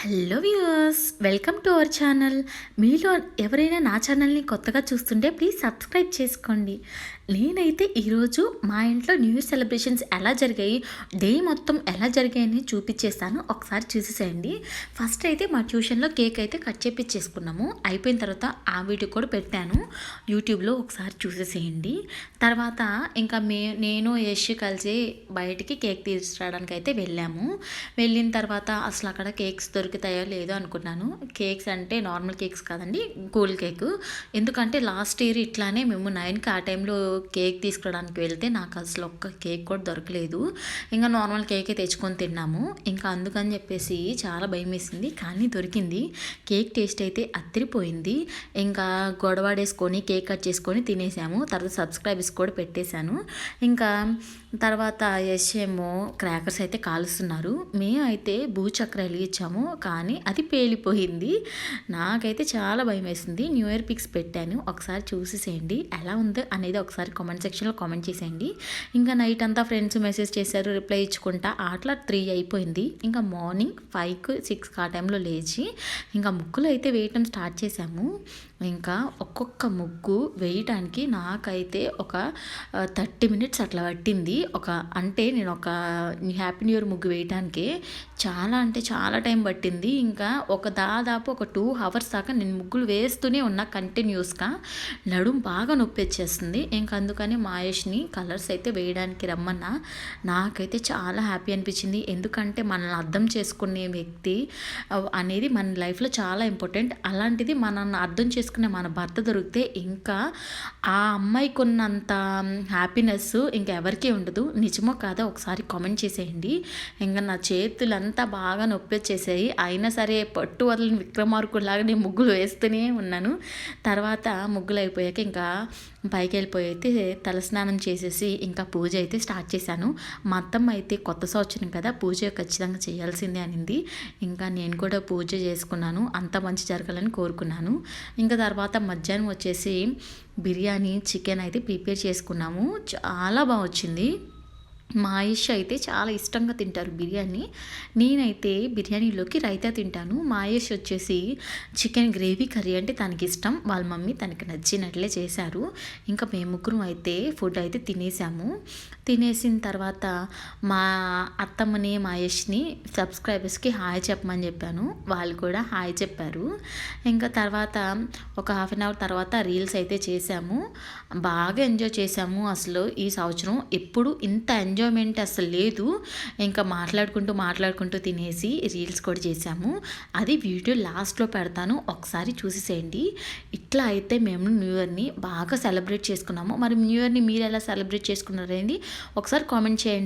Hello viewers welcome to our channel. మీలో ఎవరైనా నా ఛానల్ని కొత్తగా చూస్తుంటే ప్లీజ్ సబ్స్క్రైబ్ చేసుకోండి. నేనైతే ఈరోజు మా ఇంట్లో న్యూ ఇయర్ సెలబ్రేషన్స్ ఎలా జరిగాయి డే మొత్తం ఎలా జరిగాయని చూపించేస్తాను. ఒకసారి చూసేసేయండి. ఫస్ట్ అయితే మా ట్యూషన్లో కేక్ అయితే కట్ చేపించేసుకున్నాము అయిపోయిన తర్వాత ఆ వీడియో కూడా పెట్టాను. యూట్యూబ్లో ఒకసారి చూసేసేయండి. తర్వాత ఇంకా మే నేను యష్ కలిసి బయటికి కేక్ తీసుకురావడానికి అయితే వెళ్ళాము. వెళ్ళిన తర్వాత అసలు అక్కడ కేక్స్ దొరుకుతాయో లేదో అనుకున్నాను. కేక్స్ అంటే నార్మల్ కేక్స్ కాదండి కూల్ కేక్. ఎందుకంటే లాస్ట్ ఇయర్ ఇట్లానే మేము నైన్కి ఆ టైంలో కేక్ తీసుకురావడానికి వెళ్తే నాకు అసలు ఒక్క కేక్ కూడా దొరకలేదు. ఇంకా నార్మల్ కేకే తెచ్చుకొని తిన్నాము. ఇంకా అందుకని చెప్పేసి చాలా భయం వేసింది కానీ దొరికింది. కేక్ టేస్ట్ అయితే అత్తిరిపోయింది. ఇంకా గొడవాడేసుకొని కేక్ కట్ చేసుకొని తినేసాము. తర్వాత సబ్స్క్రైబర్స్ కూడా పెట్టేశాను. ఇంకా తర్వాత ఎస్ఏమో ఏమో క్రాకర్స్ అయితే కాలుస్తున్నారు. మేము అయితే భూచక్ర వెలిగించాము కానీ అది పేలిపోయింది. నాకైతే చాలా భయం వేసింది న్యూ ఇయర్ పిక్స్ పెట్టాను. ఒకసారి చూసేసేయండి. ఎలా ఉందో అనేది ఒకసారి కామెంట్ సెక్షన్లో కామెంట్ చేసేయండి. ఇంకా నైట్ అంతా ఫ్రెండ్స్ మెసేజ్ చేశారు. రిప్లై ఇచ్చుకుంటా. అట్లా త్రీ అయిపోయింది. ఇంకా మార్నింగ్ ఫైవ్కి సిక్స్ ఆ టైంలో లేచి ఇంకా ముగ్గులు అయితే వేయటం స్టార్ట్ చేశాము. ఇంకా ఒక్కొక్క ముగ్గు వేయటానికి నాకైతే ఒక థర్టీ మినిట్స్ అట్లా పట్టింది. ఒక అంటే నేను ఒక హ్యాపీ న్యూ ఇయర్ ముగ్గు వేయటానికి చాలా అంటే చాలా టైం పట్టింది. ఇంకా ఒక దాదాపు ఒక టూ అవర్స్ దాకా నేను ముగ్గులు వేస్తూనే ఉన్నా కంటిన్యూస్గా. నడుం బాగా నొప్పి వచ్చేస్తుంది. ఇంకా అందుకని మాయేష్ని కలర్స్ అయితే వేయడానికి రమ్మన్నా. నాకైతే చాలా హ్యాపీ అనిపించింది. ఎందుకంటే మనల్ని అర్థం చేసుకునే వ్యక్తి అనేది మన లైఫ్లో చాలా ఇంపార్టెంట్. అలాంటిది మనల్ని అర్థం చేసుకునే మన భర్త దొరికితే ఇంకా ఆ అమ్మాయికి ఉన్నంత హ్యాపీనెస్ ఇంకా ఎవరికీ ఉండదు. నిజమో కాదా ఒకసారి కామెంట్ చేసేయండి. ఇంకా నా అంతా బాగా నొప్పి వచ్చేసాయి అయినా సరే పట్టు వదలని విక్రమార్కులాగా నేను ముగ్గులు వేస్తూనే ఉన్నాను. తర్వాత ముగ్గులు అయిపోయాక ఇంకా పైకి వెళ్ళిపోయి అయితే తలస్నానం చేసేసి ఇంకా పూజ అయితే స్టార్ట్ చేశాను. మా అత్తమ్మ అయితే కొత్త సంవత్సరం కదా పూజ ఖచ్చితంగా చేయాల్సిందే అనింది. ఇంకా నేను కూడా పూజ చేసుకున్నాను. అంత మంచి జరగాలని కోరుకున్నాను. ఇంకా తర్వాత మధ్యాహ్నం వచ్చేసి బిర్యానీ చికెన్ అయితే ప్రిపేర్ చేసుకున్నాము. చాలా బాగా వచ్చింది. మా ఆయుష్ అయితే చాలా ఇష్టంగా తింటారు బిర్యానీ. నేనైతే బిర్యానీలోకి రైతా తింటాను. మా ఆయుష్ వచ్చేసి చికెన్ గ్రేవీ కర్రీ అంటే తనకి ఇష్టం. వాళ్ళ మమ్మీ తనకి నచ్చినట్లే చేశారు. ఇంకా మేము ముగ్గురం అయితే ఫుడ్ అయితే తినేసాము. తినేసిన తర్వాత మా అత్తమ్మని మా ఆయుష్ని సబ్స్క్రైబర్స్కి హాయ్ చెప్పమని చెప్పాను. వాళ్ళు కూడా హాయ్ చెప్పారు. ఇంకా తర్వాత ఒక హాఫ్ అన్ అవర్ తర్వాత రీల్స్ అయితే చేశాము. బాగా ఎంజాయ్ చేశాము. అసలు ఈ సంవత్సరం ఎప్పుడు ఇంత ఎంజాయ్మెంట్ అసలు లేదు. ఇంకా మాట్లాడుకుంటూ మాట్లాడుకుంటూ తినేసి రీల్స్ కూడా చేశాము. అది వీడియో లాస్ట్లో పెడతాను. ఒకసారి చూసేసేయండి. ఇట్లా అయితే మేము న్యూ ఇయర్ని బాగా సెలబ్రేట్ చేసుకున్నాము. మరి న్యూ ఇయర్ని మీరు ఎలా సెలబ్రేట్ చేసుకున్నారండి ఒకసారి కామెంట్ చేయండి.